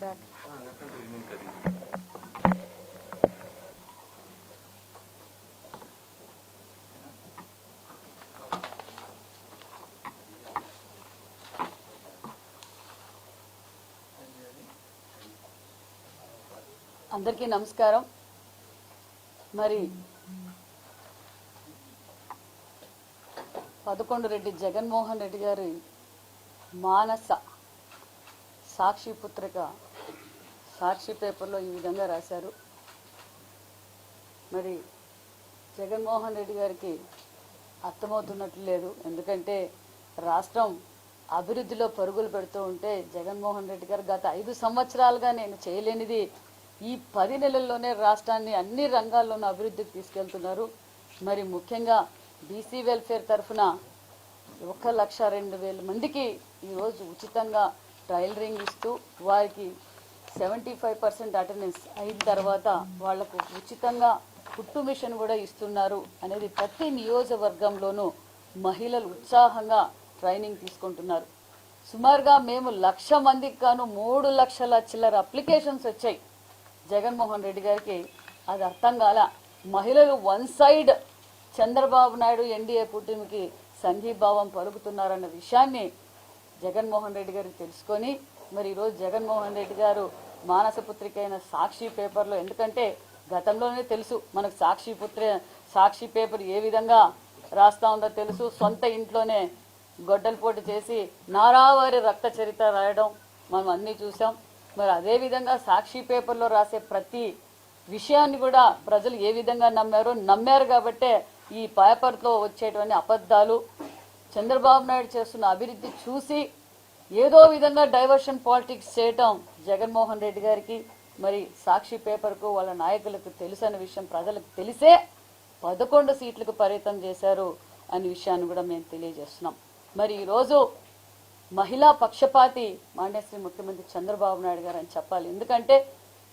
Back. అందరికీ నమస్కారం. మరి పదకొండు రెడ్డి జగన్మోహన్ రెడ్డి గారి మానస సాక్షి పుత్రిక సాక్షి పేపర్లో ఈ విధంగా రాశారు. మరి జగన్మోహన్ రెడ్డి గారికి అర్థమవుతున్నట్లు లేదు. ఎందుకంటే రాష్ట్రం అభివృద్ధిలో పరుగులు పెడుతూ ఉంటే జగన్మోహన్ రెడ్డి గారు గత ఐదు సంవత్సరాలుగా నేను చేయలేనిది ఈ పది నెలల్లోనే రాష్ట్రాన్ని అన్ని రంగాల్లోనూ అభివృద్ధికి తీసుకెళ్తున్నారు. మరి ముఖ్యంగా బీసీ వెల్ఫేర్ తరఫున ఒక లక్ష రెండు వేల మందికి ఈరోజు ఉచితంగా టైలరింగ్ ఇస్తూ వారికి సెవెంటీ ఫైవ్ పర్సెంట్ అటెండెన్స్ అయిన తర్వాత వాళ్ళకు ఉచితంగా కుట్టు మిషన్ కూడా ఇస్తున్నారు అనేది ప్రతి నియోజకవర్గంలోనూ మహిళలు ఉత్సాహంగా ట్రైనింగ్ తీసుకుంటున్నారు. సుమారుగా మేము లక్ష మందికి గాను మూడు లక్షల చిల్లర అప్లికేషన్స్ వచ్చాయి. జగన్మోహన్ రెడ్డి గారికి అది అర్థం కాల. మహిళలు one side Chandrababu Naidu NDA కూటమికి సంఘీభావం పలుకుతున్నారన్న విషయాన్ని జగన్మోహన్ రెడ్డి గారికి తెలుసుకొని మరి ఈరోజు జగన్మోహన్ రెడ్డి గారు మానస పుత్రికైన సాక్షి పేపర్లో ఎందుకంటే గతంలోనే తెలుసు మనకు సాక్షి పుత్ర సాక్షి పేపర్ ఏ విధంగా రాస్తా ఉందో తెలుసు. సొంత ఇంట్లోనే గొడ్డల పోటు చేసి నారావారి రక్త చరిత్ర రాయడం మనం అన్నీ చూసాం మరి అదేవిధంగా సాక్షి పేపర్లో రాసే ప్రతి విషయాన్ని కూడా ప్రజలు ఏ విధంగా నమ్మారో నమ్మారు కాబట్టే ఈ పేపర్తో వచ్చేటువంటి అబద్ధాలు చంద్రబాబు నాయుడు చేస్తున్న అభివృద్ధి చూసి ఏదో విధంగా డైవర్షన్ పాలిటిక్స్ చేయటం జగన్మోహన్ రెడ్డి గారికి మరి సాక్షి పేపర్కు వాళ్ళ నాయకులకు తెలుసు అనే విషయం ప్రజలకు తెలిసే పదకొండు సీట్లకు పరిమితం చేశారు అనే విషయాన్ని కూడా మేము తెలియజేస్తున్నాం. మరి ఈరోజు మహిళా పక్షపాతి మాండేశ్వరి ముఖ్యమంత్రి చంద్రబాబు నాయుడు గారు అని చెప్పాలి. ఎందుకంటే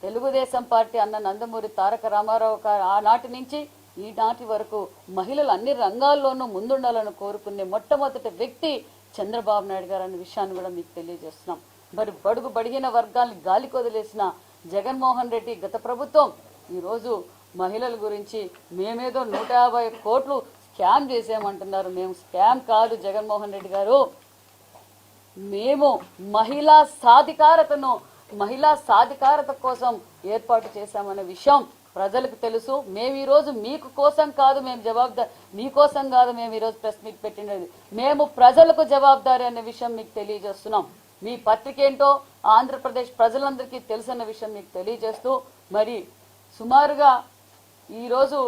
తెలుగుదేశం పార్టీ అన్న నందమూరి తారక రామారావు గారు ఆనాటి నుంచి ఈనాటి వరకు మహిళలు అన్ని రంగాల్లోనూ ముందుండాలని కోరుకునే మొట్టమొదటి వ్యక్తి చంద్రబాబు నాయుడు గారు అనే విషయాన్ని కూడా మీకు తెలియజేస్తున్నాం. మరి బడుగు బడిగిన వర్గాల్ని గాలి కొదిలేసిన జగన్మోహన్ రెడ్డి గత ప్రభుత్వం ఈరోజు మహిళల గురించి మేమేదో నూట యాభై కోట్లు స్కామ్ చేసామంటున్నారు మేము స్కామ్ కాదు జగన్మోహన్ రెడ్డి గారు. మేము మహిళా సాధికారతను మహిళా సాధికారత కోసం ఏర్పాటు చేశామనే విషయం ప్రజలకు తెలుసు మేము ఈరోజు మీకు కోసం కాదు మేము జవాబుదారి మీకోసం కాదు మేము ఈరోజు ప్రెస్ మీట్ పెట్టినది మేము ప్రజలకు జవాబుదారి అనే విషయం మీకు తెలియజేస్తున్నాం. మీ పత్రిక ఏంటో ఆంధ్రప్రదేశ్ ప్రజలందరికీ తెలుసన్న విషయం మీకు తెలియజేస్తూ మరి సుమారుగా ఈరోజు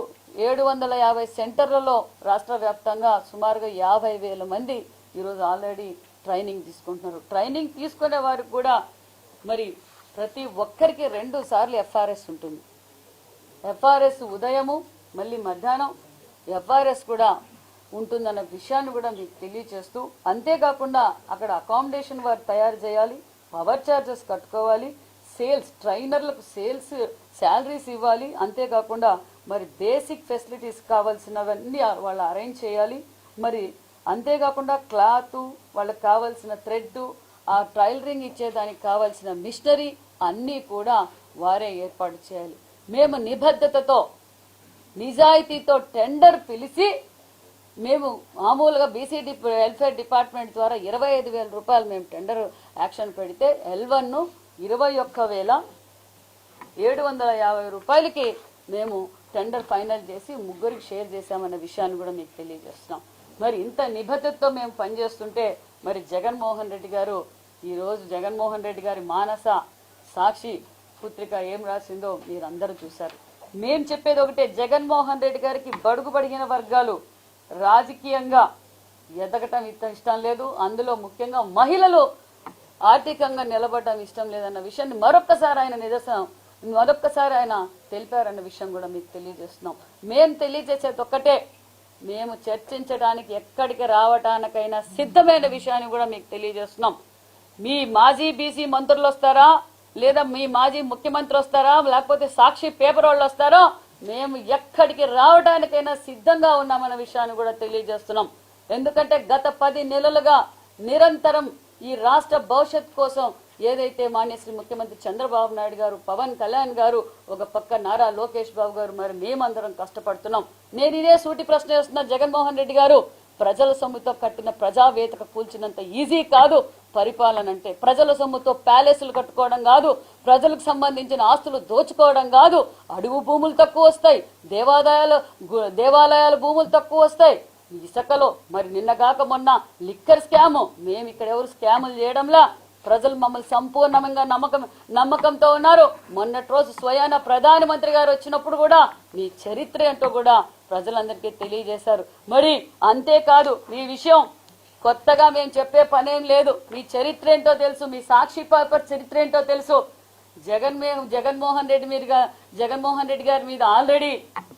ఏడు వందల యాభై సెంటర్లలో రాష్ట్ర వ్యాప్తంగా సుమారుగా యాభై వేల మంది ఈరోజు ఆల్రెడీ ట్రైనింగ్ తీసుకుంటున్నారు. ట్రైనింగ్ తీసుకునే వారికి కూడా మరి ప్రతి ఒక్కరికి రెండు సార్లు ఎఫ్ఆర్ఎస్ ఉంటుంది. ఎఫ్ఆర్ఎస్ ఉదయము మళ్ళీ మధ్యాహ్నం ఎఫ్ఆర్ఎస్ కూడా ఉంటుందన్న విషయాన్ని కూడా మీకు తెలియచేస్తూ అంతేకాకుండా అక్కడ అకామిడేషన్ వారు తయారు చేయాలి పవర్ ఛార్జెస్ కట్టుకోవాలి సేల్స్ ట్రైనర్లకు సేల్స్ శాలరీస్ ఇవ్వాలి అంతేకాకుండా మరి బేసిక్ ఫెసిలిటీస్ కావాల్సినవన్నీ వాళ్ళు అరేంజ్ చేయాలి. మరి అంతేకాకుండా క్లాత్ వాళ్ళకి కావాల్సిన థ్రెడ్ ఆ టైలరింగ్ ఇచ్చేదానికి కావాల్సిన మిషనరీ అన్నీ కూడా వారే ఏర్పాటు చేయాలి. మేము నిబద్ధతతో నిజాయితీతో టెండర్ పిలిచి మేము మామూలుగా బీసీ వెల్ఫేర్ డిపార్ట్మెంట్ ద్వారా ఇరవై ఐదు వేల రూపాయలు మేము టెండర్ యాక్షన్ పెడితే ఎల్ ఇరవై ఒక్క వేల ఏడు వందల యాభై రూపాయలకి మేము టెండర్ ఫైనల్ చేసి ముగ్గురికి షేర్ చేశామన్న విషయాన్ని కూడా మీకు తెలియజేస్తున్నాం. మరి ఇంత నిబద్ధతతో మేము పనిచేస్తుంటే మరి జగన్మోహన్ రెడ్డి గారు ఈరోజు జగన్మోహన్ రెడ్డి గారి మానస సాక్షి పుత్రిక ఏం రాసిందో మీరు అందరూ చూశారు. మేం చెప్పేది ఒకటే జగన్మోహన్ రెడ్డి గారికి బడుగు పడిగిన వర్గాలు రాజకీయంగా ఎదగటం ఇష్టం ఇష్టం లేదు. అందులో ముఖ్యంగా మహిళలు ఆర్థికంగా నిలబడటం ఇష్టం లేదన్న విషయాన్ని మరొక్కసారి ఆయన నిదర్శనం మరొక్కసారి ఆయన తెలిపారన్న విషయం కూడా మీకు తెలియజేస్తున్నాం. మేము తెలియజేసేది ఒక్కటే మేము చర్చించడానికి ఎక్కడికి రావటానికైనా సిద్ధమైన విషయాన్ని కూడా మీకు తెలియజేస్తున్నాం. మీ మాజీ బీసీ మంత్రులు వస్తారా? లేదా మీ మాజీ ముఖ్యమంత్రి వస్తారా? లేకపోతే సాక్షి పేపర్ వాళ్ళు వస్తారో? మేము ఎక్కడికి రావడానికైనా సిద్ధంగా ఉన్నామన్న విషయాన్ని కూడా తెలియజేస్తున్నాం. ఎందుకంటే గత పది నెలలుగా నిరంతరం ఈ రాష్ట్ర భవిష్యత్ కోసం ఏదైతే మాన్యశ్రీ ముఖ్యమంత్రి చంద్రబాబు నాయుడు గారు పవన్ కళ్యాణ్ గారు ఒక పక్క నారా లోకేష్ బాబు గారు మరి మేమందరం కష్టపడుతున్నాం. నేను ఇదే సూటి ప్రశ్న వేస్తున్నా జగన్మోహన్ రెడ్డి గారు ప్రజల సొమ్ముతో కట్టిన ప్రజావేదిక కూల్చినంత ఈజీ కాదు పరిపాలన అంటే ప్రజల సొమ్ముతో ప్యాలెస్లు కట్టుకోవడం కాదు ప్రజలకు సంబంధించిన ఆస్తులు దోచుకోవడం కాదు. అడుగు భూములు తక్కువ వస్తాయి దేవాదాయాలు గు- దేవాలయాల భూములు తక్కువ వస్తాయి. ఇసుకలో మరి నిన్నగాక మొన్న లిక్కర్ స్కాము. మేము ఇక్కడ ఎవరు స్కాములు చేయడంలా? ప్రజలు మమ్మల్ని సంపూర్ణంగా నమ్మకం నమ్మకంతో ఉన్నారు. మొన్నటి రోజు స్వయాన ప్రధానమంత్రి గారు వచ్చినప్పుడు కూడా మీ చరిత్ర ఏంటో కూడా ప్రజలందరికీ తెలియజేశారు. మరి అంతేకాదు మీ విషయం కొత్తగా మేము చెప్పే పనేం లేదు. మీ చరిత్ర ఏంటో తెలుసు మీ సాక్షి పేపర్ చరిత్ర ఏంటో తెలుసు. జగన్ మేము జగన్మోహన్ రెడ్డి మీద జగన్మోహన్ రెడ్డి గారి మీద ఆల్రెడీ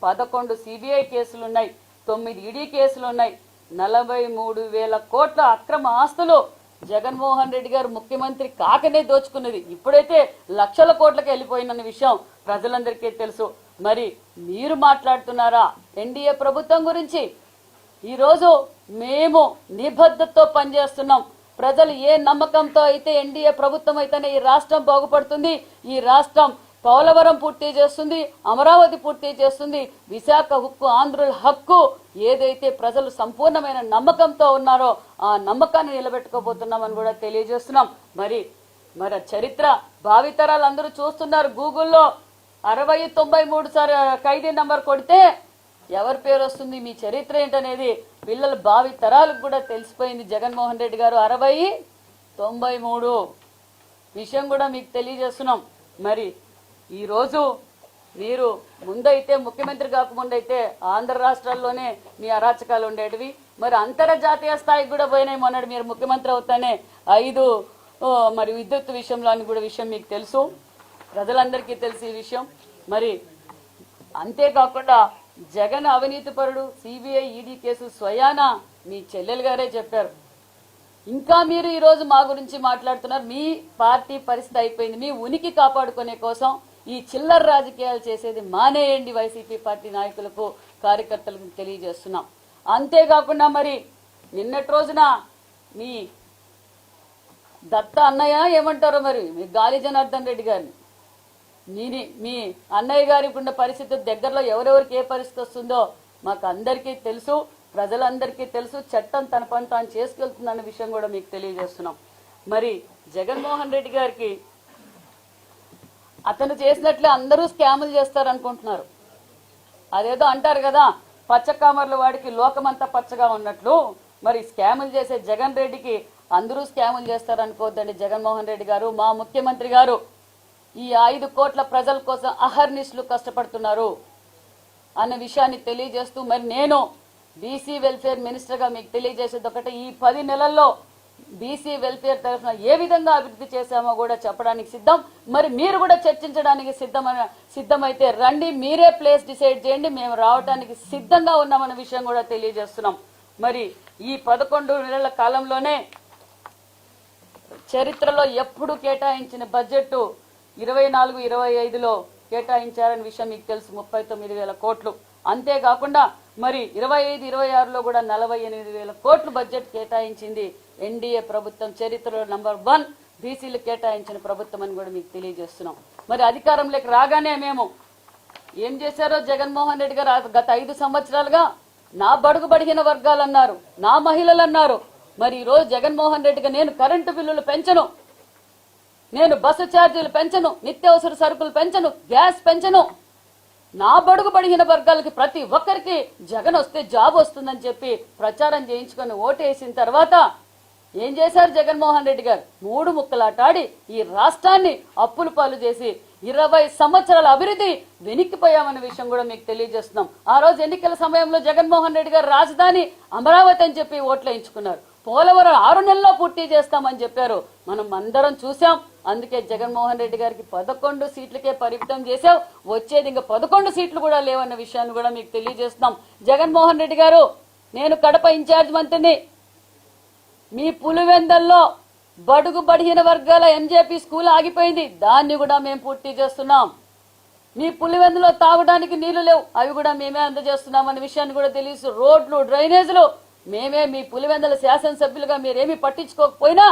పదకొండు సిబిఐ కేసులు ఉన్నాయి తొమ్మిది ఈడీ కేసులు ఉన్నాయి నలభై మూడు వేల కోట్ల అక్రమ ఆస్తులు జగన్మోహన్ రెడ్డి గారు ముఖ్యమంత్రి కాకనే దోచుకున్నది. ఇప్పుడైతే లక్షల కోట్లకి వెళ్ళిపోయిన విషయం ప్రజలందరికీ తెలుసు. మరి మీరు మాట్లాడుతున్నారా ఎన్డీఏ ప్రభుత్వం గురించి? ఈరోజు మేము నిబద్ధతతో పనిచేస్తున్నాం. ప్రజలు ఏ నమ్మకంతో అయితే ఎన్డీఏ ప్రభుత్వం అయితేనే ఈ రాష్ట్రం బాగుపడుతుంది ఈ రాష్ట్రం పోలవరం పూర్తి చేస్తుంది అమరావతి పూర్తి చేస్తుంది విశాఖ హక్కు ఆంధ్రుల హక్కు ఏదైతే ప్రజలు సంపూర్ణమైన నమ్మకంతో ఉన్నారో ఆ నమ్మకాన్ని నిలబెట్టుకోబోతున్నామని కూడా తెలియజేస్తున్నాం. మరి మరి చరిత్ర భావితరాలు అందరూ చూస్తున్నారు గూగుల్లో అరవై తొంభై మూడు సార్ ఖైదీ నంబర్ కొడితే ఎవరి పేరు వస్తుంది మీ చరిత్ర ఏంటనేది పిల్లల భావి తరాలకు కూడా తెలిసిపోయింది. జగన్మోహన్ రెడ్డి గారు అరవై తొంభై మూడు. విషయం కూడా మీకు తెలియజేస్తున్నాం. మరి ఈరోజు మీరు ముందైతే ముఖ్యమంత్రి కాకముందైతే ఆంధ్ర రాష్ట్రాల్లోనే మీ అరాచకాలు ఉండేటివి. మరి అంతర్జాతీయ స్థాయికి కూడా పోయినాయి. మొన్నటి మీరు ముఖ్యమంత్రి అవుతానే ఐదు మరి విద్యుత్ విషయంలో అని కూడా విషయం మీకు తెలుసు. ప్రజలందరికీ తెలిసి ఈ విషయం. మరి అంతేకాకుండా జగన్ అవినీతిపరుడు సిబిఐ ఈడీ కేసు స్వయాన మీ చెల్లెలు గారే చెప్పారు. ఇంకా మీరు ఈ రోజు మా గురించి మాట్లాడుతున్నారు. మీ పార్టీ పరిస్థితి అయిపోయింది. మీ ఉనికి కాపాడుకునే కోసం ఈ చిల్లర రాజకీయాలు చేసేది మానేయండి వైసీపీ పార్టీ నాయకులకు కార్యకర్తలకు తెలియజేస్తున్నాం. అంతేకాకుండా మరి నిన్నటి రోజున మీ దత్త అన్నయ్య ఏమంటారో మరి? మీ గాలి జనార్దన్ రెడ్డి గారిని. మీని మీ అన్నయ్య గారి ఉన్న పరిస్థితి దగ్గరలో ఎవరెవరికి ఏ పరిస్థితి వస్తుందో మాకు అందరికీ తెలుసు ప్రజలందరికీ తెలుసు చట్టం తన పని తాను చేసుకెళ్తుందన్న విషయం కూడా మీకు తెలియజేస్తున్నాం. మరి జగన్మోహన్ రెడ్డి గారికి అతను చేసినట్లే అందరూ స్కాములు చేస్తారు అనుకుంటున్నారు అదేదో అంటారు కదా పచ్చ కామర్ల వాడికి లోకమంతా పచ్చగా ఉన్నట్లు. మరి స్కాములు చేసే జగన్ రెడ్డికి అందరూ స్కాములు చేస్తారనుకోవద్దండి జగన్మోహన్ రెడ్డి గారు మా ముఖ్యమంత్రి గారు. ఈ ఐదు కోట్ల ప్రజల కోసం అహర్నిశలు కష్టపడుతున్నారు అన్న విషయాన్ని తెలియజేస్తూ మరి నేను బీసీ వెల్ఫేర్ మినిస్టర్గా మీకు తెలియజేసేది ఒకటి ఈ పది నెలల్లో బీసీ వెల్ఫేర్ తరఫున ఏ విధంగా అభివృద్ధి చేశామో కూడా చెప్పడానికి సిద్ధం. మరి మీరు కూడా చర్చించడానికి సిద్ధమైన సిద్ధమైతే రండి మీరే ప్లేస్ డిసైడ్ చేయండి మేము రావడానికి సిద్ధంగా ఉన్నామన్న విషయం కూడా తెలియజేస్తున్నాం. మరి ఈ పదకొండు నెలల కాలంలోనే చరిత్రలో ఎప్పుడు కేటాయించిన బడ్జెట్ ఇరవై నాలుగు ఇరవై ఐదులో కేటాయించారని విషయం మీకు తెలుసు. ముప్పై తొమ్మిది వేల కోట్లు. అంతేకాకుండా మరి ఇరవై ఐదు ఇరవై ఆరులో కూడా నలభై ఎనిమిది వేల కోట్లు బడ్జెట్ కేటాయించింది ఎన్డీఏ ప్రభుత్వం. చరిత్రలో నంబర్ వన్ బీసీలు కేటాయించిన ప్రభుత్వం అని కూడా మీకు తెలియజేస్తున్నాం. మరి అధికారంలోకి రాగానే మేము ఏం చేశారో జగన్మోహన్ రెడ్డి గారు గత ఐదు సంవత్సరాలుగా నా బడుగు బడిగిన వర్గాలు అన్నారు నా మహిళలు అన్నారు మరి ఈ రోజు జగన్మోహన్ రెడ్డిగా నేను కరెంటు బిల్లులు పెంచను. నేను బస్సు ఛార్జీలు పెంచను నిత్యావసర సరుకులు పెంచను గ్యాస్ పెంచను. నా బడుగు పడిన వర్గాలకి ప్రతి ఒక్కరికి జగన్ వస్తే జాబ్ వస్తుందని చెప్పి ప్రచారం చేయించుకొని ఓటేసిన తర్వాత ఏం చేశారు జగన్మోహన్ రెడ్డి గారు? మూడు ముక్కలాటాడి ఈ రాష్ట్రాన్ని అప్పుల పాలు చేసి ఇరవై సంవత్సరాల అభివృద్ధి వెనక్కిపోయామన్న విషయం కూడా మీకు తెలియజేస్తున్నాం. ఆ రోజు ఎన్నికల సమయంలో జగన్మోహన్ రెడ్డి గారు రాజధాని అమరావతి అని చెప్పి ఓట్లు వేయించుకున్నారు. పోలవరం ఆరు నెలల్లో పూర్తి చేస్తామని చెప్పారు. మనం అందరం చూసాం అందుకే జగన్మోహన్ రెడ్డి గారికి పదకొండు సీట్లకే పరిమితం చేసావు వచ్చేది ఇంకా పదకొండు సీట్లు కూడా లేవన్న విషయాన్ని కూడా మీకు తెలియజేస్తున్నాం. జగన్మోహన్ రెడ్డి గారు నేను కడప ఇన్ఛార్జ్ మంత్రిని. మీ పులివెందల్లో బడుగు బడిహీన వర్గాల ఎంజేపీ స్కూల్ ఆగిపోయింది. దాన్ని కూడా మేము పూర్తి చేస్తున్నాం. మీ పులివెందులో తాగడానికి నీళ్ళు లేవు. అవి కూడా మేమే అందజేస్తున్నాం అనే విషయాన్ని కూడా తెలుసు రోడ్లు డ్రైనేజీలు మేమే మీ పులివెందుల శాసనసభ్యులుగా మీరేమీ పట్టించుకోకపోయినా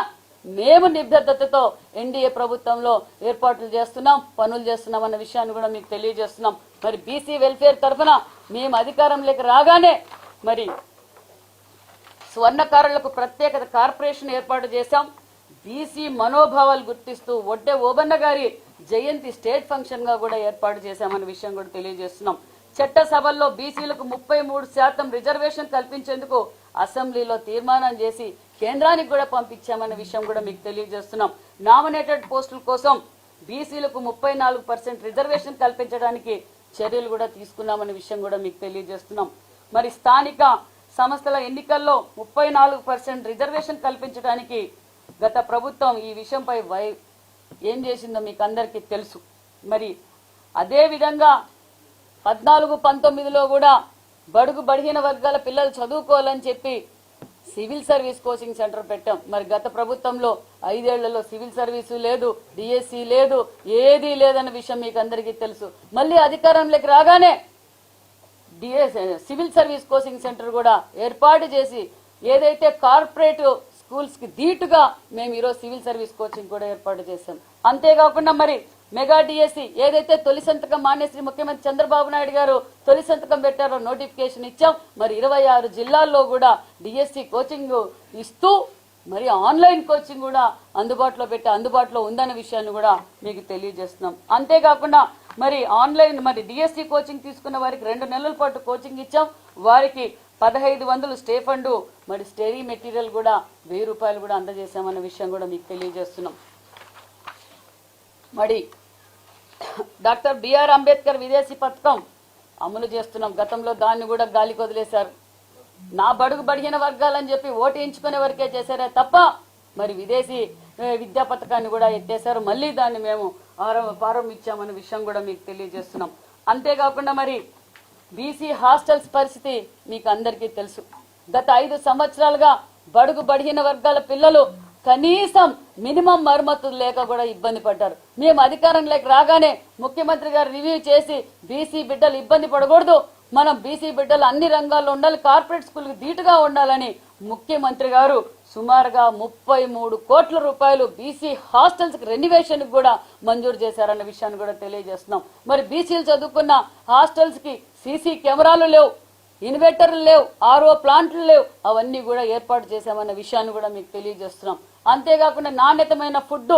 మేము నిబద్ధతతో ఎన్డీఏ ప్రభుత్వంలో ఏర్పాట్లు చేస్తున్నాం పనులు చేస్తున్నాం అన్న విషయాన్ని కూడా మీకు తెలియజేస్తున్నాం. మరి బీసీ వెల్ఫేర్ తరఫున మేము అధికారంలోకి రాగానే మరి స్వర్ణకారులకు ప్రత్యేక కార్పొరేషన్ ఏర్పాటు చేశాం. బీసీ మనోభావాలు గుర్తిస్తూ ఒడ్డే ఓబన్న గారి జయంతి స్టేట్ ఫంక్షన్గా కూడా ఏర్పాటు చేశామన్న విషయం కూడా తెలియజేస్తున్నాం. చట్టసభల్లో బీసీలకు ముప్పై మూడు శాతం రిజర్వేషన్ కల్పించేందుకు అసెంబ్లీలో తీర్మానం చేసి కేంద్రానికి కూడా పంపించామన్న విషయం కూడా మీకు తెలియజేస్తున్నాం. నామినేటెడ్ పోస్టుల కోసం బీసీలకు ముప్పై నాలుగు పర్సెంట్ రిజర్వేషన్ కల్పించడానికి చర్యలు కూడా తీసుకున్నామన్న విషయం కూడా మీకు తెలియజేస్తున్నాం. మరి స్థానిక సంస్థల ఎన్నికల్లో ముప్పై నాలుగు పర్సెంట్ రిజర్వేషన్ కల్పించడానికి గత ప్రభుత్వం ఈ విషయంపై వై ఏం చేసిందో మీకు అందరికీ తెలుసు. మరి అదేవిధంగా పద్నాలుగు పంతొమ్మిదిలో కూడా బడుగు బడిహీన వర్గాల పిల్లలు చదువుకోవాలని చెప్పి సివిల్ సర్వీస్ కోచింగ్ సెంటర్ పెట్టాం. మరి గత ప్రభుత్వంలో ఐదేళ్ళలో సివిల్ సర్వీసు లేదు డిఎస్సి లేదు ఏదీ లేదన్న విషయం మీకు అందరికీ తెలుసు. మళ్ళీ అధికారంలోకి రాగానే DS civil service coaching centre కూడా ఏర్పాటు చేసి ఏదైతే కార్పొరేట్ స్కూల్స్కి ధీటుగా మేము ఈరోజు సివిల్ సర్వీస్ కోచింగ్ కూడా ఏర్పాటు చేశాం. అంతేకాకుండా మరి మెగా డిఎస్సి ఏదైతే తొలి సంతకం మాన్యశ్రీ ముఖ్యమంత్రి చంద్రబాబు నాయుడు గారు తొలి సంతకం పెట్టారో నోటిఫికేషన్ ఇచ్చాం. మరి ఇరవై ఆరు జిల్లాల్లో కూడా డిఎస్సి కోచింగ్ ఇస్తూ మరి ఆన్లైన్ కోచింగ్ కూడా అందుబాటులో పెట్టి అందుబాటులో ఉందన్న విషయాన్ని కూడా మీకు తెలియజేస్తున్నాం. అంతేకాకుండా మరి ఆన్లైన్ మరి డిఎస్సి కోచింగ్ తీసుకున్న వారికి రెండు నెలల పాటు కోచింగ్ ఇచ్చాం. వారికి పదహైదు వందలు స్టే ఫండ్ మరి స్టడీ మెటీరియల్ కూడా వెయ్యి రూపాయలు కూడా అందజేశామన్న విషయం కూడా మీకు తెలియజేస్తున్నాం. మరి డాక్టర్ బిఆర్ అంబేద్కర్ విదేశీ పథకం అమలు చేస్తున్నాం. గతంలో దాన్ని కూడా గాలికి వదిలేశారు. నా బడుగు బడిగిన వర్గాలని చెప్పి ఓటేయించుకునే వరకే చేశారే తప్ప మరి విదేశీ విద్యా పథకాన్ని కూడా ఎత్తేశారు. మళ్ళీ దాన్ని మేము ఆరం- ప్రారంభించామనే విషయం కూడా మీకు తెలియజేస్తున్నాం. అంతేకాకుండా మరి బీసీ హాస్టల్స్ పరిస్థితి మీకు అందరికీ తెలుసు. గత ఐదు సంవత్సరాలుగా బడుగు బడిగిన వర్గాల పిల్లలు కనీసం మినిమం మరమ్మతులు లేక కూడా ఇబ్బంది పడ్డారు. మేము అధికారంలోకి రాగానే ముఖ్యమంత్రి గారు రివ్యూ చేసి బీసీ బిడ్డలు ఇబ్బంది పడకూడదు. మనం బీసీ బిడ్డలు అన్ని రంగాల్లో ఉండాలి కార్పొరేట్ స్కూల్కి ధీటుగా ఉండాలని ముఖ్యమంత్రి గారు సుమారుగా ముప్పై మూడు కోట్ల రూపాయలు బీసీ హాస్టల్స్కి రెన్యువేషన్ కూడా మంజూరు చేశారన్న విషయాన్ని కూడా తెలియజేస్తున్నాం. మరి బీసీలు చదువుకున్న హాస్టల్స్కి సీసీ కెమెరాలు లేవు ఇన్వర్టర్లు లేవు ఆర్ఓ ప్లాంట్లు లేవు అవన్నీ కూడా ఏర్పాటు చేశామన్న విషయాన్ని కూడా మీకు తెలియజేస్తున్నాం. అంతేకాకుండా నాణ్యతమైన ఫుడ్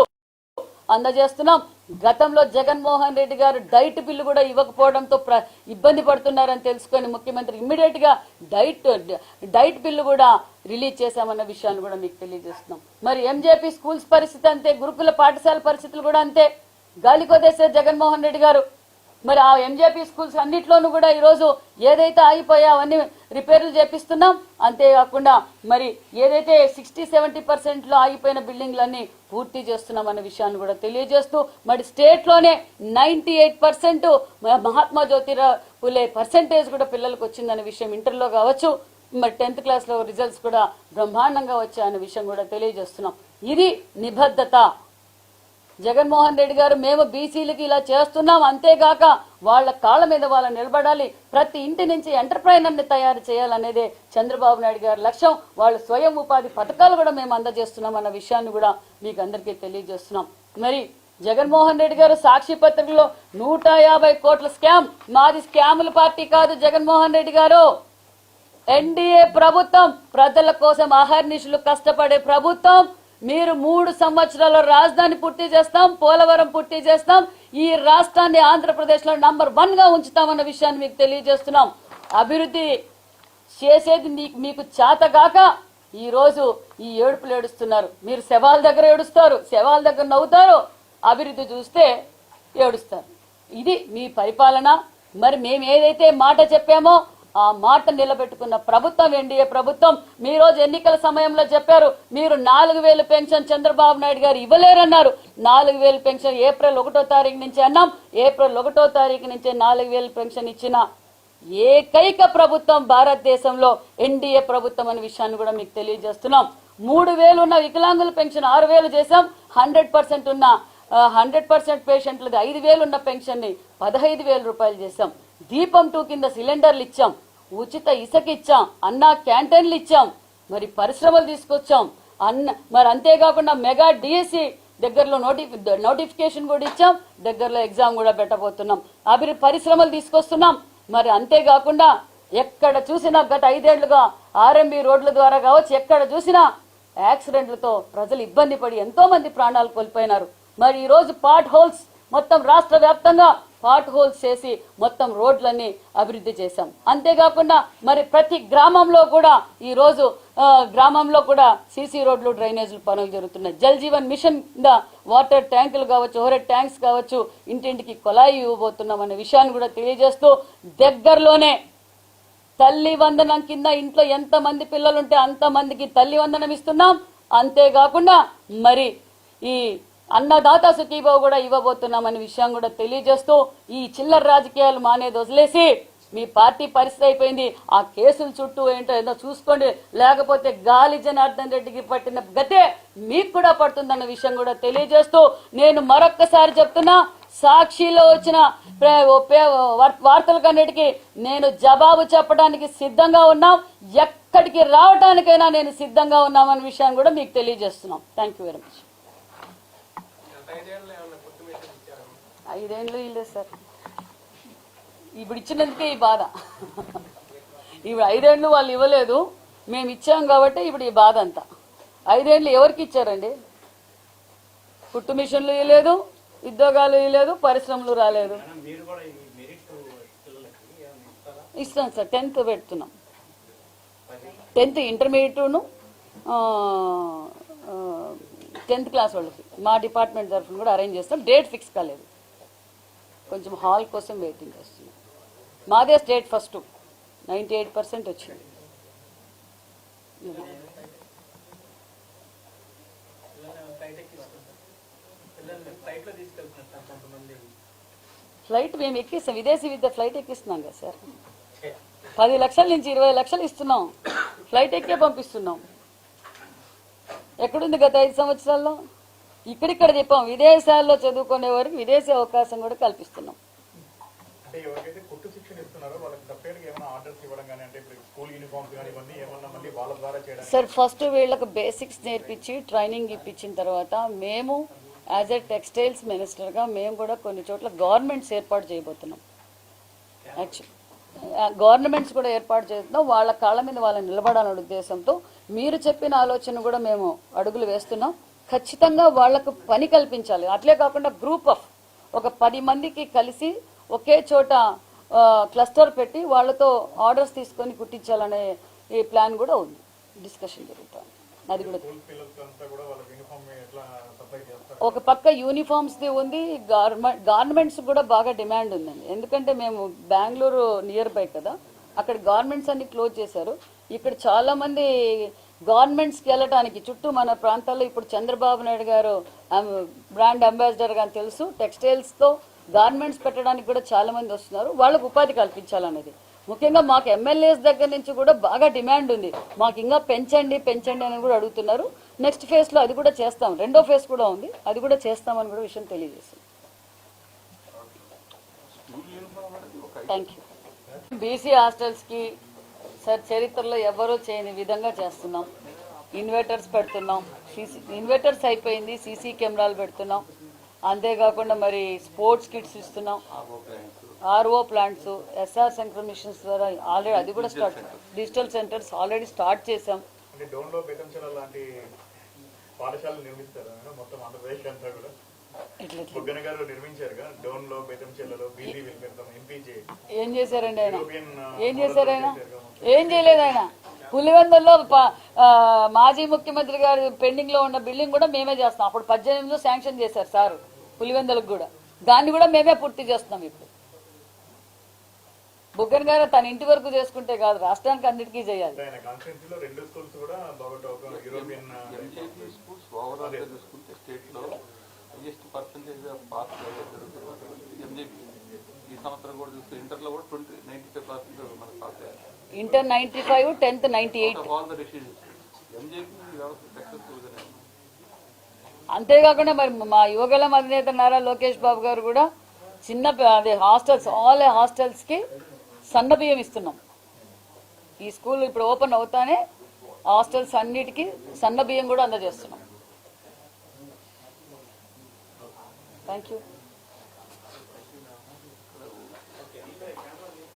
అందజేస్తున్నాం. గతంలో జగన్మోహన్ రెడ్డి గారు డైట్ బిల్లు కూడా ఇవ్వకపోవడంతో ప్ర- ఇబ్బంది పడుతున్నారని తెలుసుకొని ముఖ్యమంత్రి ఇమ్మీడియట్గా డైట్ డైట్ బిల్లు కూడా రిలీజ్ చేశామన్న విషయాన్ని కూడా మీకు తెలియజేస్తున్నాం. మరి ఎంజేపీ స్కూల్స్ పరిస్థితి అంతే గురుకుల పాఠశాల పరిస్థితులు కూడా అంతే. గాలికొదేశారు జగన్మోహన్ రెడ్డి గారు. మరి ఆ ఎంజేపీ స్కూల్స్ అన్నిట్లోనూ కూడా ఈరోజు ఏదైతే ఆగిపోయా అవన్నీ రిపేర్లు చేపిస్తున్నాం. అంతేకాకుండా మరి ఏదైతే సిక్స్టీ సెవెంటీ పర్సెంట్లో ఆగిపోయిన బిల్డింగ్లన్నీ పూర్తి చేస్తున్నాం అన్న విషయాన్ని కూడా తెలియజేస్తూ మరి స్టేట్లోనే ninety eight percent Mahatma Jyotirao Phule percentage కూడా పిల్లలకు వచ్చిందనే విషయం ఇంటర్లో కావచ్చు మరి టెన్త్ క్లాస్లో రిజల్ట్స్ కూడా బ్రహ్మాండంగా వచ్చాయన్న విషయం కూడా తెలియజేస్తున్నాం. ఇది నిబద్ధత. జగన్మోహన్ రెడ్డి గారు మేము బీసీలకి ఇలా చేస్తున్నాం అంతేగాక వాళ్ళ కాళ్ళ మీద వాళ్ళు నిలబడాలి. ప్రతి ఇంటి నుంచి ఎంటర్ప్రైనర్ని తయారు చేయాలనేదే చంద్రబాబు నాయుడు గారి లక్ష్యం. వాళ్ళ స్వయం ఉపాధి పథకాలు కూడా మేము అందజేస్తున్నాం అన్న విషయాన్ని కూడా మీకు అందరికీ తెలియజేస్తున్నాం. మరి జగన్మోహన్ రెడ్డి గారు సాక్షి పత్రికలో నూట యాభై కోట్ల స్కామ్. మాది స్కాముల పార్టీ కాదు జగన్మోహన్ రెడ్డి గారు. ఎన్డీఏ ప్రభుత్వం ప్రజల కోసం అహర్నిశలు కష్టపడే ప్రభుత్వం. మీరు మూడు సంవత్సరాల రాజధాని పూర్తి చేస్తాం పోలవరం పూర్తి చేస్తాం ఈ రాష్ట్రాన్ని ఆంధ్రప్రదేశ్లో నంబర్ వన్గా ఉంచుతామన్న విషయాన్ని మీకు తెలియజేస్తున్నాం. అభివృద్ధి చేసేది నీకు మీకు చేతగాక ఈ రోజు ఈ ఏడుపులు ఏడుస్తున్నారు. మీరు శవాల దగ్గర ఏడుస్తారు శవాల దగ్గర నవ్వుతారు అభివృద్ధి చూస్తే ఏడుస్తారు. ఇది మీ పరిపాలన. మరి మేము ఏదైతే మాట చెప్పామో ఆ మాట నిలబెట్టుకున్న ప్రభుత్వం ఎన్డీఏ ప్రభుత్వం మీ రోజు ఎన్నికల సమయంలో చెప్పారు మీరు నాలుగు వేలు పెన్షన్ చంద్రబాబు నాయుడు గారు ఇవ్వలేరన్నారు. నాలుగు వేలు పెన్షన్ ఏప్రిల్ ఒకటో తారీఖు నుంచి అన్నాం. ఏప్రిల్ ఒకటో తారీఖు నుంచి నాలుగు వేలు పెన్షన్ ఇచ్చిన ఏకైక ప్రభుత్వం భారతదేశంలో ఎన్డీఏ ప్రభుత్వం అనే విషయాన్ని కూడా మీకు తెలియజేస్తున్నాం. మూడు వేలు ఉన్న వికలాంగుల పెన్షన్ ఆరు వేలు చేశాం. హండ్రెడ్ పర్సెంట్ ఉన్న హండ్రెడ్ పర్సెంట్ పేషెంట్లకి ఐదు వేలు ఉన్న పెన్షన్ని పదహైదు వేల రూపాయలు చేశాం. దీపం టూ కింద సిలిండర్లు ఇచ్చాం. ఉచిత ఇసుక ఇచ్చాం అన్నా క్యాంటీన్లు ఇచ్చాం. మరి పరిశ్రమలు తీసుకొచ్చాం. అన్న మరి అంతేకాకుండా మెగా డిఎస్సి దగ్గరలో నోటి నోటిఫికేషన్ కూడా ఇచ్చాం. దగ్గరలో ఎగ్జామ్ కూడా పెట్టబోతున్నాం. అభివృద్ధి పరిశ్రమలు తీసుకొస్తున్నాం. మరి అంతేకాకుండా ఎక్కడ చూసినా గత ఐదేళ్ళుగా ఆర్ఎంబి రోడ్ల ద్వారా కావచ్చు ఎక్కడ చూసినా యాక్సిడెంట్లతో ప్రజలు ఇబ్బంది పడి ఎంతో మంది ప్రాణాలు కోల్పోయినారు. మరి ఈ రోజు పాట్ హోల్స్ మొత్తం రాష్ట్ర వ్యాప్తంగా పాట్ హోల్స్ చేసి మొత్తం రోడ్లన్నీ అభివృద్ధి చేశాం. అంతేకాకుండా మరి ప్రతి గ్రామంలో కూడా ఈ రోజు గ్రామంలో కూడా సీసీ రోడ్లు డ్రైనేజీలు పనులు జరుగుతున్నాయి. జల్ జీవన్ మిషన్ కింద వాటర్ ట్యాంకులు కావచ్చు ఓవరెడ్ ట్యాంక్స్ కావచ్చు ఇంటింటికి కొలాయి ఇవ్వబోతున్నాం అనే విషయాన్ని కూడా తెలియజేస్తూ దగ్గరలోనే తల్లి వందనం కింద ఇంట్లో ఎంత మంది పిల్లలుంటే అంత మందికి తల్లి వందనం ఇస్తున్నాం. అంతేకాకుండా మరి ఈ అన్నదాత సుఖీబాబు కూడా ఇవ్వబోతున్నామనే విషయం కూడా తెలియజేస్తూ ఈ చిల్లర రాజకీయాలు మానేది వదిలేసి మీ పార్టీ పరిస్థితి అయిపోయింది. ఆ కేసుల చుట్టూ ఏంటో ఏదో చూసుకోండి. లేకపోతే గాలి జనార్దన్ రెడ్డికి పట్టిన గతే మీకు కూడా పడుతుందన్న విషయం కూడా తెలియజేస్తూ నేను మరొక్కసారి చెప్తున్నా సాక్షిలో వచ్చిన ఓ పే- వార్- వార్తలకన్నిటికీ నేను జవాబు చెప్పడానికి సిద్ధంగా ఉన్నాం. ఎక్కడికి రావడానికైనా నేను సిద్ధంగా ఉన్నామన్న విషయాన్ని కూడా మీకు తెలియజేస్తున్నాం. థ్యాంక్ యూ వెరీ మచ్ ఐదేళ్ళు ఇల్లే సార్. ఇప్పుడు ఇచ్చినందుకే ఈ బాధ. ఇప్పుడు ఐదేళ్ళు వాళ్ళు ఇవ్వలేదు. మేము ఇచ్చాం కాబట్టి ఇప్పుడు ఈ బాధ అంతా. ఐదేళ్ళు ఎవరికి ఇచ్చారండి? కుట్టు మిషన్లు ఇవ్వలేదు ఉద్యోగాలు ఇవ్వలేదు పరిశ్రమలు రాలేదు. ఇస్తాం సార్ టెన్త్ పెడుతున్నాం. టెన్త్ ఇంటర్మీడియట్ను టెన్త్ క్లాస్ వాళ్ళకి. మా డిపార్ట్మెంట్ తరఫున కూడా అరేంజ్ చేస్తాం. డేట్ ఫిక్స్ కాలేదు. కొంచెం హాల్ కోసం వెయిటింగ్ చేస్తున్నాం. మాదే state first ninety eight percent వచ్చింది. ఫ్లైట్ ఫ్లైట్ మేము ఎక్కిస్తాం. విదేశీ విద్య ఫ్లైట్ ఎక్కిస్తున్నాం కదా సార్. పది లక్షల నుంచి ఇరవై లక్షలు ఇస్తున్నాం. ఫ్లైట్ ఎక్కే పంపిస్తున్నాం. ఎక్కడుంది గత ఐదు సంవత్సరాల్లో? ఇక్కడిక్కడ చెప్పాం. విదేశాల్లో చదువుకునే వారికి విదేశీ అవకాశం కూడా కల్పిస్తున్నాం. సార్ ఫస్ట్ వీళ్ళకి బేసిక్స్ నేర్పించి ట్రైనింగ్ ఇప్పించిన తర్వాత మేము యాజ్ ఎ టెక్స్టైల్స్ మినిస్టర్గా మేము కూడా కొన్ని చోట్ల గవర్నమెంట్స్ ఏర్పాటు చేయబోతున్నాం. యాక్చువల్ గవర్నమెంట్స్ కూడా ఏర్పాటు చేస్తున్నాం. వాళ్ళ కాళ్ళ మీద వాళ్ళని నిలబడాలనే ఉద్దేశంతో మీరు చెప్పిన ఆలోచన కూడా మేము అడుగులు వేస్తున్నాం. ఖచ్చితంగా వాళ్ళకు పని కల్పించాలి. అట్లే కాకుండా గ్రూప్ ఆఫ్ ఒక పది మందికి కలిసి ఒకే చోట క్లస్టర్ పెట్టి వాళ్ళతో ఆర్డర్స్ తీసుకొని కుట్టించాలనే ఈ ప్లాన్ కూడా ఉంది. డిస్కషన్ జరుగుతుంది. అది కూడా ఒక పక్క యూనిఫామ్స్ ది ఉంది గార్మెంట్ గార్మెంట్స్ కూడా బాగా డిమాండ్ ఉందండి. ఎందుకంటే మేము బెంగళూరు నియర్ బై కదా అక్కడ గార్మెంట్స్ అన్ని క్లోజ్ చేశారు. ఇక్కడ చాలా మంది గవర్నమెంట్స్కి వెళ్ళటానికి చుట్టూ మన ప్రాంతాల్లో ఇప్పుడు చంద్రబాబు నాయుడు గారు బ్రాండ్ అంబాసిడర్ అని తెలుసు టెక్స్టైల్స్తో గార్మెంట్స్ పెట్టడానికి కూడా చాలా మంది వస్తున్నారు. వాళ్ళకు ఉపాధి కల్పించాలనేది. ముఖ్యంగా మాకు ఎమ్మెల్యేస్ దగ్గర నుంచి కూడా బాగా డిమాండ్ ఉంది. మాకు ఇంకా పెంచండి పెంచండి అని కూడా అడుగుతున్నారు. నెక్స్ట్ ఫేజ్లో అది కూడా చేస్తాం. రెండో ఫేజ్ కూడా ఉంది. అది కూడా చేస్తామని కూడా విషయం తెలియజేస్తాం థ్యాంక్ యూ బీసీ హాస్టల్స్కి సార్ చరిత్రలో ఎవరూ చేయని విధంగా చేస్తున్నాం. ఇన్వర్టర్స్ పెడుతున్నాం. సీసీ ఇన్వర్టర్స్ అయిపోయింది సీసీ కెమెరాలు పెడుతున్నాం. అంతేకాకుండా మరి స్పోర్ట్స్ కిట్స్ ఇస్తున్నాం. ఆర్ఓ ప్లాంట్స్ ఎస్ఆర్ మిషన్స్ ద్వారా ఆల్రెడీ అది కూడా start digital centres already start చేసాం పాఠశాలలు నిర్మిస్తారు మొత్తం ఆంధ్రప్రదేశ్ అంతా కూడా. ఏం చేశారండి ఆయన? ఏం చేశారు ఆయన? ఏం చేయలేదు ఆయన? పులివెందుల్లో మాజీ ముఖ్యమంత్రి గారి పెండింగ్లో ఉన్న బిల్డింగ్ కూడా మేమే చేస్తాం. అప్పుడు పద్దెనిమిదిలో శాంక్షన్ చేశారు సార్ పులివెందులకు కూడా. దాన్ని కూడా మేమే పూర్తి చేస్తున్నాం ఇప్పుడు. బుగ్గన్ గారు తన ఇంటి వరకు చేసుకుంటే కాదు రాష్ట్రానికి అన్నిటికీ చేయాలి. Highest percentage of pass MJP ఈ సంవత్సరం కూడా చూస్తే ఇంటర్లో కూడా ట్వంటీ నైన్టీ ఫైవ్ పర్సెంట్ మనకు పాస్ అయ్యారు. Inter ninety five tenth ninety eight all the decisions MJP వ్యవస్థ సక్సెస్ఫుల్. అంతేకాకుండా మరి మా యువగలం అధినేత నారా లోకేష్ బాబు గారు కూడా చిన్న అదే హాస్టల్స్ ఆల్ హాస్టల్స్కి సన్న బియ్యం ఇస్తున్నాం. ఈ స్కూల్ ఇప్పుడు ఓపెన్ అవుతానే హాస్టల్స్ అన్నిటికీ సన్న బియ్యం కూడా అందజేస్తున్నాం. Thank you